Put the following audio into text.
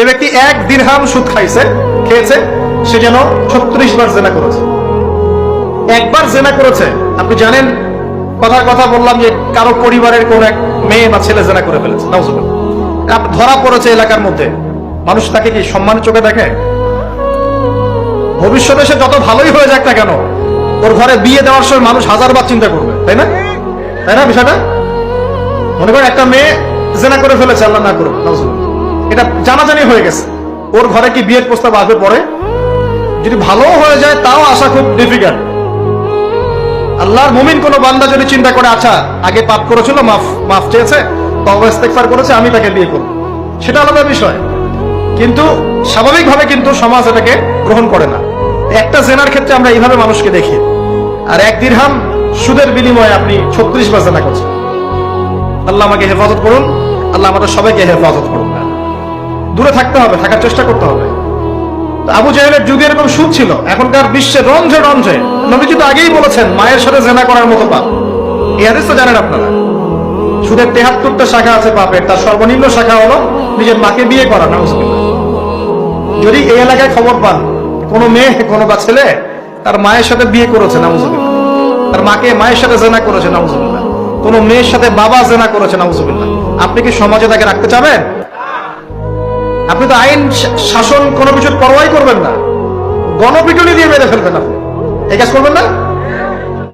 যে ব্যক্তি এক দিরহাম সুদ খাইছে, খেয়েছে, সে যেন ছত্রিশ বার জেনা করেছে। একবার জেনা করেছে। আপনি জানেন, কথার কথা বললাম যে কারও পরিবারের কোন এক মেয়ে বা ছেলে জেনা করে ফেলেছে। ধরা পড়েছে এলাকার মধ্যে। মানুষ তাকে কি সম্মানের চোখে দেখে? ভবিষ্যতে সে যত ভালোই হয়ে যাক না কেন, ওর ঘরে বিয়ে দেওয়ার সময় মানুষ হাজার বার চিন্তা করবে। তাই না? তাই না বিষয়টা? মনে করেন একটা মেয়ে জেনা করে ফেলেছে, আল্লাহ না করুক, নাউজুবিল্লাহ। এটা জানাজানি হয়ে গেছে। ওর ঘরে কি বিয়ের প্রস্তাব আসবে পরে? যদি ভালো হয়ে যায়, তাও আসা খুব ডিফিকাল্ট আল্লাহর মুমিন কোন বান্দা যদি চিন্তা করে আচ্ছা আগে পাপ করেছিল, মাফ মাফ চেয়েছে, তবে ইস্তেগফার করেছে, আমি তাকে বিয়ে করব। সেটা আলাদা বিষয়। কিন্তু স্বাভাবিকভাবে কিন্তু সমাজ এটাকে গ্রহণ করে না। একটা জেনার ক্ষেত্রে আমরা এইভাবে মানুষকে দেখি। আর এক দিরহাম সুদের বিনিময়ে আপনি ছত্রিশ বার জেনা করছেন। আল্লাহ আমাকে হেফাজত করুন। আল্লাহ আমাদের সবাইকে হেফাজত করুন। দূরে থাকতে হবে, থাকার চেষ্টা করতে হবে। আবু জাহেলের যুগে এরকম সুদ ছিল, এখনকার বিশ্বে রঞ্জে রঞ্জে নবীজি তো আগেই বলেছেন, মায়ের সাথে জেনা করার মতো পাপ। এই হাদিস তো জানেন আপনারা। সুদের তেহাত্তরটা শাখা আছে পাপের, তার সর্বনিম্ন শাখা হলো নিজের মাকে বিয়ে করা নাউজুবিল্লাহ যদি এই এলাকায় খবর পান, কোনো মেয়ে, কোনো বা ছেলে, তার মায়ের সাথে বিয়ে করেছে নাউজুবিল্লাহ তার মাকে মায়ের সাথে জেনা করেছে নাউজুবিল্লাহ কোনো মেয়ের সাথে বাবা জেনা করেছে নাউজুবিল্লাহ আপনি কি সমাজে তাকে রাখতে চাবেন? আপনি তো আইন শাসন কোনো কিছুর পরোয়াই করবেন না। গণপিটুনি দিয়ে মেরে ফেলবেন আপনি। এই কাজ করবেন না?